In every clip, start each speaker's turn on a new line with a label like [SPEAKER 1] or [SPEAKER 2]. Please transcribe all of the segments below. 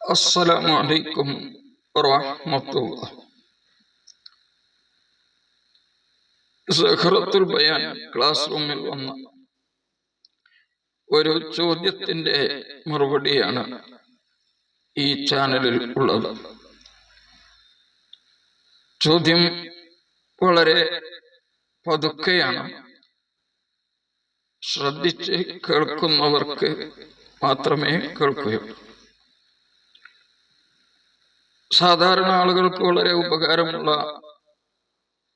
[SPEAKER 1] السلام عليكم ورحمة الله സഹറത്തുൽ ബയാൻ class റൂമിൽ വന്ന ഒരു ചോദ്യത്തിന്റെ മറുപടിയാണ് ഈ ചാനലിൽ ഉള്ളത് ചോദ്യം വളരെ പതുക്കെയാണ് ശ്രദ്ധിച്ച് കേൾക്കുന്നവർക്ക് മാത്രമേ കേൾക്കുകയുള്ളൂ സാധാരണ ആളുകൾക്ക് വളരെ ഉപകാരമുള്ള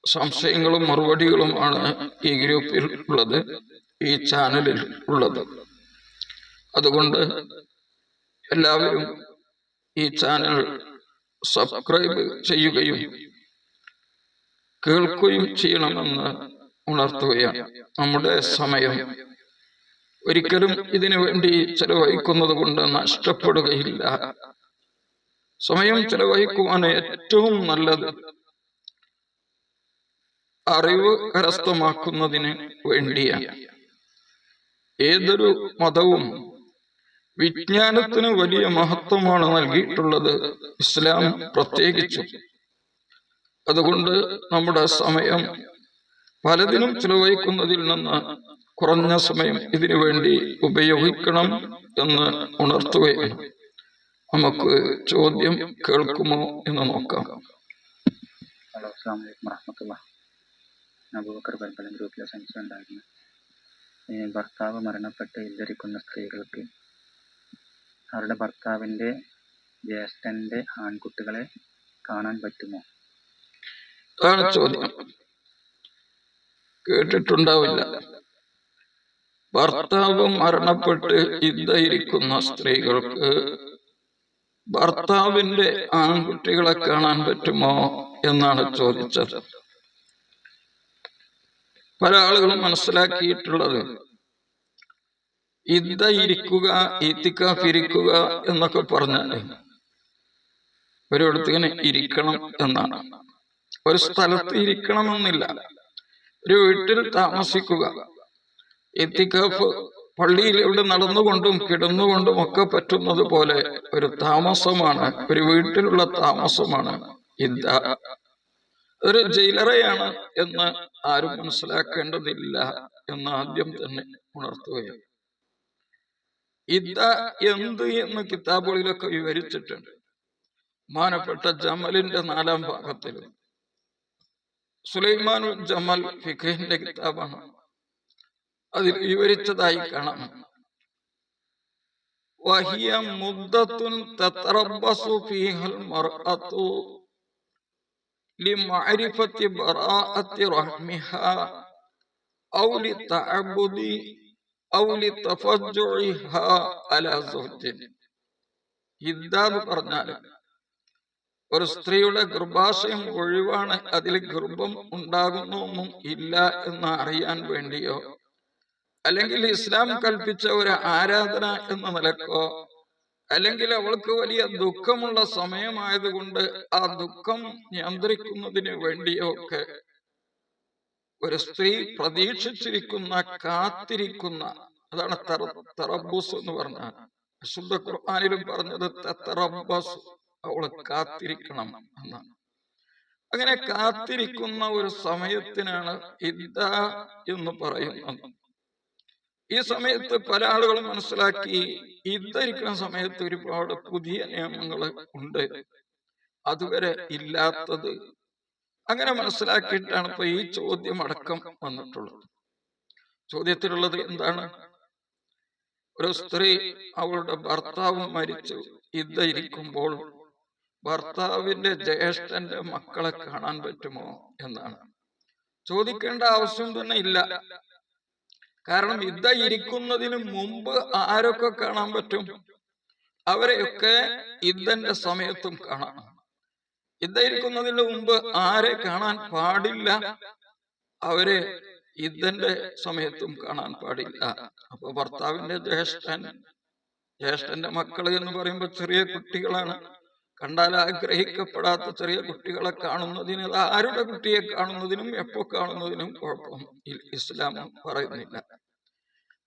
[SPEAKER 1] സംശയങ്ങളും മറുപടികളുമാണ് ഈ ഗ്രൂപ്പിൽ ഉള്ളത് ഈ ചാനലിൽ ഉള്ളത്. അതുകൊണ്ട് എല്ലാവരും ഈ ചാനൽ സബ്സ്ക്രൈബ് ചെയ്യുകയും കേൾക്കുകയും ചെയ്യണമെന്ന് ഉണർത്തുകയാണ്. നമ്മുടെ സമയം ഒരിക്കലും ഇതിനു വേണ്ടി ചെലവഴിക്കുന്നത് കൊണ്ട് നഷ്ടപ്പെടുകയില്ല. സമയം ചെലവഴിക്കുവാൻ ഏറ്റവും നല്ലത് അറിവ് കരസ്ഥമാക്കുന്നതിന് വേണ്ടിയാണ് ഏതൊരു മതവും വിജ്ഞാനത്തിന് വലിയ മഹത്വമാണ് നൽകിയിട്ടുള്ളത് ഇസ്ലാം പ്രത്യേകിച്ചും. അതുകൊണ്ട് നമ്മുടെ സമയം പലതിനും ചിലവഴിക്കുന്നതിൽ നിന്ന് കുറഞ്ഞ സമയം ഇതിനു വേണ്ടി ഉപയോഗിക്കണം എന്ന് ഉണർത്തുകയാണ്. നമുക്ക് ചോദ്യം കേൾക്കുമോ എന്ന് നോക്കാം.
[SPEAKER 2] ഹലോ അസ്സാം വലൈക്കും വറഹമത്തുള്ള അബൂബക്കർ ബൽബലം ഗ്രൂപ്പിലെ സംശയം ഉണ്ടായിരുന്നു. ഈ ഭർത്താവ് മരണപ്പെട്ട് ഇല്ലരിക്കുന്ന സ്ത്രീകൾക്ക് അവരുടെ ഭർത്താവിന്റെ ജ്യേഷ്ഠന്റെ ആൺകുട്ടികളെ കാണാൻ പറ്റുമോ?
[SPEAKER 1] അതാണ് ചോദ്യം. കേട്ടിട്ടുണ്ടാവില്ല. ഭർത്താവ് മരണപ്പെട്ട് ഇതായിരിക്കുന്ന സ്ത്രീകൾക്ക് ഭർത്താവിന്റെ ആൺകുട്ടികളെ കാണാൻ പറ്റുമോ എന്നാണ് ചോദിച്ചത്. പല ആളുകളും മനസ്സിലാക്കിയിട്ടുള്ളത് ഇദ്ദ ഇരിക്കുക ഈത്തിക്കാഫിരിക്കുക എന്നൊക്കെ പറഞ്ഞാൽ ഒരിടത്തിങ്ങനെ ഇരിക്കണം എന്നാണ്. ഒരു സ്ഥലത്ത് ഇരിക്കണമെന്നില്ല. ഒരു വീട്ടിൽ താമസിക്കുക. എത്തിക്കാഫ് പള്ളിയിൽ ഇവിടെ നടന്നുകൊണ്ടും കിടന്നുകൊണ്ടും ഒക്കെ പറ്റുന്നത് പോലെ ഒരു താമസമാണ് ഒരു വീട്ടിലുള്ള താമസമാണ്. ഇന്ത്യ ഒരു ജയിലറയാണ് എന്ന് ആരും മനസ്സിലാക്കേണ്ടതില്ല എന്ന് ആദ്യം തന്നെ ഉണർത്തുകയാണ്. ഇദ്ദ എന്ത് എന്ന് കിതാബുകളിലൊക്കെ വിവരിച്ചിട്ടുണ്ട്. മാനപ്പെട്ട ജമലിന്റെ നാലാം ഭാഗത്തിൽ സുലൈമാനു ജമൽ ഫിഖിന്റെ കിതാബാണ്. അതിൽ വിവരിച്ചതായി കാണാം وهي مدة تتربص فيها المرأة لمعرفة براءة رحمها أو للتعبد أو لتفجعها على زوج ഇതാന്ന് പറഞ്ഞാൽ ഒരു സ്ത്രീയുടെ ഗർഭാശയം ഒഴിവാണ് അതിൽ ഗർഭം ഉണ്ടാകുന്നൊന്നും ഇല്ല എന്ന് അറിയാൻ വേണ്ടിയോ അല്ലെങ്കിൽ ഇസ്ലാം കൽപ്പിച്ച ഒരു ആരാധന എന്ന നിലക്കോ അല്ലെങ്കിൽ അവൾക്ക് വലിയ ദുഃഖമുള്ള സമയമായതുകൊണ്ട് ആ ദുഃഖം നിയന്ത്രിക്കുന്നതിന് വേണ്ടിയോ ഒക്കെ ഒരു സ്ത്രീ പ്രതീക്ഷിച്ചിരിക്കുന്ന കാത്തിരിക്കുന്ന അതാണ് തറബൂസ് എന്ന് പറഞ്ഞാൽ അശുദ്ധ ഖുർആാനിലും പറഞ്ഞത് തറബസ് അവൾ കാത്തിരിക്കണം എന്നാണ് അങ്ങനെ കാത്തിരിക്കുന്ന ഒരു സമയത്തിനാണ് ഇദ്ദ എന്ന് പറയുന്നത്. ഈ സമയത്ത് പല ആളുകളും മനസ്സിലാക്കി ഇദ്ധരിക്കുന്ന സമയത്ത് ഒരുപാട് പുതിയ നിയമങ്ങൾ ഉണ്ട്. അതുവരെ ഇല്ലാത്തത് അങ്ങനെ മനസ്സിലാക്കിയിട്ടാണ് ഇപ്പൊ ഈ ചോദ്യം അടക്കം വന്നിട്ടുള്ളത്. ചോദ്യത്തിലുള്ളത് എന്താണ്? ഒരു സ്ത്രീ അവളുടെ ഭർത്താവ് മരിച്ചു. ഇദ്ധരിക്കുമ്പോൾ ഭർത്താവിന്റെ ജ്യേഷ്ഠന്റെ മക്കളെ കാണാൻ പറ്റുമോ എന്നാണ്. ചോദിക്കേണ്ട ആവശ്യം തന്നെ ഇല്ല. കാരണം ഇദ്ദ ഇരിക്കുന്നതിന് മുമ്പ് ആരൊക്കെ കാണാൻ പറ്റും? അവരെയൊക്കെ യുദ്ധന്റെ സമയത്തും കാണാം. ഇദ്ദ ഇരിക്കുന്നതിന് മുമ്പ് ആരെ കാണാൻ പാടില്ല? അവരെ യുദ്ധന്റെ സമയത്തും കാണാൻ പാടില്ല. അപ്പൊ ഭർത്താവിന്റെ ജ്യേഷ്ഠൻ ജ്യേഷ്ഠന്റെ മക്കൾ എന്ന് പറയുമ്പോൾ ചെറിയ കുട്ടികളാണ്. കണ്ടാൽ ആഗ്രഹിക്കപ്പെടാത്ത ചെറിയ കുട്ടികളെ കാണുന്നതിന് ആരുടെ കുട്ടിയെ കാണുന്നതിനും എപ്പോ കാണുന്നതിനും കുഴപ്പം ഇസ്ലാം പറയുന്നില്ല.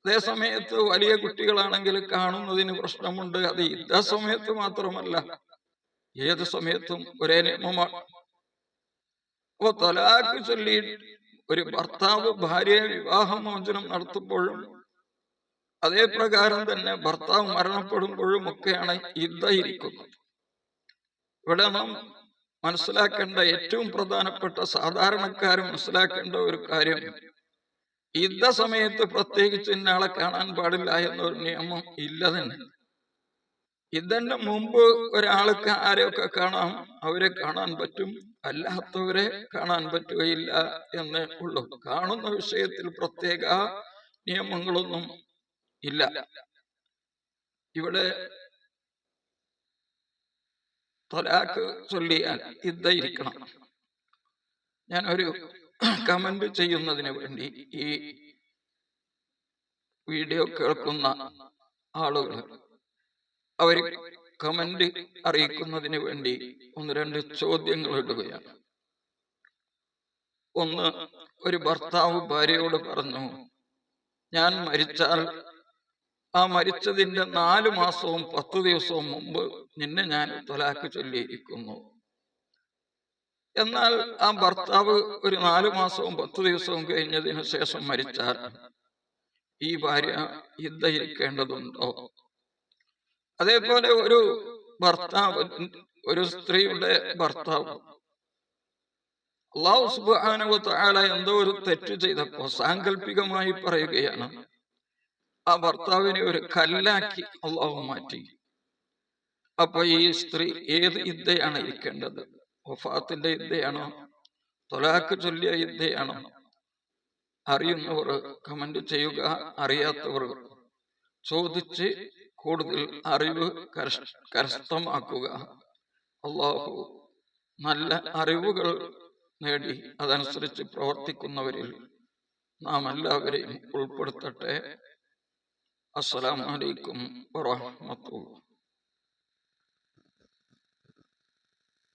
[SPEAKER 1] അതേ സമയത്ത് വലിയ കുട്ടികളാണെങ്കിൽ കാണുന്നതിന് പ്രശ്നമുണ്ട്. അത് ഇന്ന സമയത്ത് മാത്രമല്ല ഏത് സമയത്തും ഒരേ നിയമമാണ്. അപ്പൊ തലാക്ക് ചൊല്ലി ഒരു ഭർത്താവ് ഭാര്യയെ വിവാഹമോചനം നടത്തുമ്പോഴും അതേ പ്രകാരം തന്നെ ഭർത്താവ് മരണപ്പെടുമ്പോഴും ഒക്കെയാണ് ഇദ്ദ ഇരിക്കുന്നത് ഇവിടെ നാം മനസ്സിലാക്കേണ്ട ഏറ്റവും പ്രധാനപ്പെട്ട സാധാരണക്കാർ മനസ്സിലാക്കേണ്ട ഒരു കാര്യം യുദ്ധ സമയത്ത് പ്രത്യേകിച്ച് ഇന്നയാളെ കാണാൻ പാടില്ല എന്നൊരു നിയമം ഇല്ല തന്നെ. ഇതിന്റെ മുമ്പ് ഒരാൾക്ക് ആരെയൊക്കെ കാണാം? അവരെ കാണാൻ പറ്റും അല്ലാത്തവരെ കാണാൻ പറ്റുകയില്ല എന്ന് ഉള്ളു. കാണുന്ന വിഷയത്തിൽ പ്രത്യേക നിയമങ്ങളൊന്നും ഇല്ല. ഇവിടെ തൊലാക്ക് ചൊല്ലിയാൽ ഇതായിരിക്കണം. ഞാൻ ഒരു കമന്റ് ചെയ്യുന്നതിന് വേണ്ടി ഈ വീഡിയോ കേൾക്കുന്ന ആളുകൾ അവർ കമന്റ് അറിയിക്കുന്നതിന് വേണ്ടി ഒന്ന് രണ്ട് ചോദ്യങ്ങൾ ഇടുകയാണ്. ഒന്ന് ഒരു ഭർത്താവ് ഭാര്യയോട് പറഞ്ഞു ഞാൻ മരിച്ചാൽ ആ മരിച്ചതിന്റെ നാലു മാസവും പത്ത് ദിവസവും മുമ്പ് നിന്നെ ഞാൻ തൊലാക്ക് ചൊല്ലിയിരിക്കുന്നു. എന്നാൽ ആ ഭർത്താവ് ഒരു നാലു മാസവും പത്ത് ദിവസവും കഴിഞ്ഞതിനു ശേഷം മരിച്ചാൽ ഈ ഭാര്യ യുദ്ധയിരിക്കേണ്ടതുണ്ടോ? അതേപോലെ ഒരു ഭർത്താവ് ഒരു സ്ത്രീയുടെ ഭർത്താവ്. അള്ളാഹു സുബാനുവത്ത് ആളെ എന്തോ ഒരു തെറ്റ് ചെയ്തപ്പോ സാങ്കല്പികമായി പറയുകയാണ്. ആ ഭർത്താവിനെ ഒരു കല്ലാക്കി അള്ളാഹു മാറ്റി. അപ്പൊ ഈ സ്ത്രീ ഏത് യുദ്ധയാണ് ഇരിക്കേണ്ടത്? വഫാത്തിന്റെ യുദ്ധയാണോ തൊലാക്ക് ചൊല്ലിയ യുദ്ധയാണോ അറിയുന്നവർ കമന്റ് ചെയ്യുക അറിയാത്തവർ ചോദിച്ച് കൂടുതൽ അറിവ് കരസ്ഥമാക്കുക. അള്ളാഹു നല്ല അറിവുകൾ നേടി അതനുസരിച്ച് പ്രവർത്തിക്കുന്നവരിൽ നാം എല്ലാവരെയും ഉൾപ്പെടുത്തട്ടെ. അസ്സലാമലൈക്കും വറഹമത്തുള്ള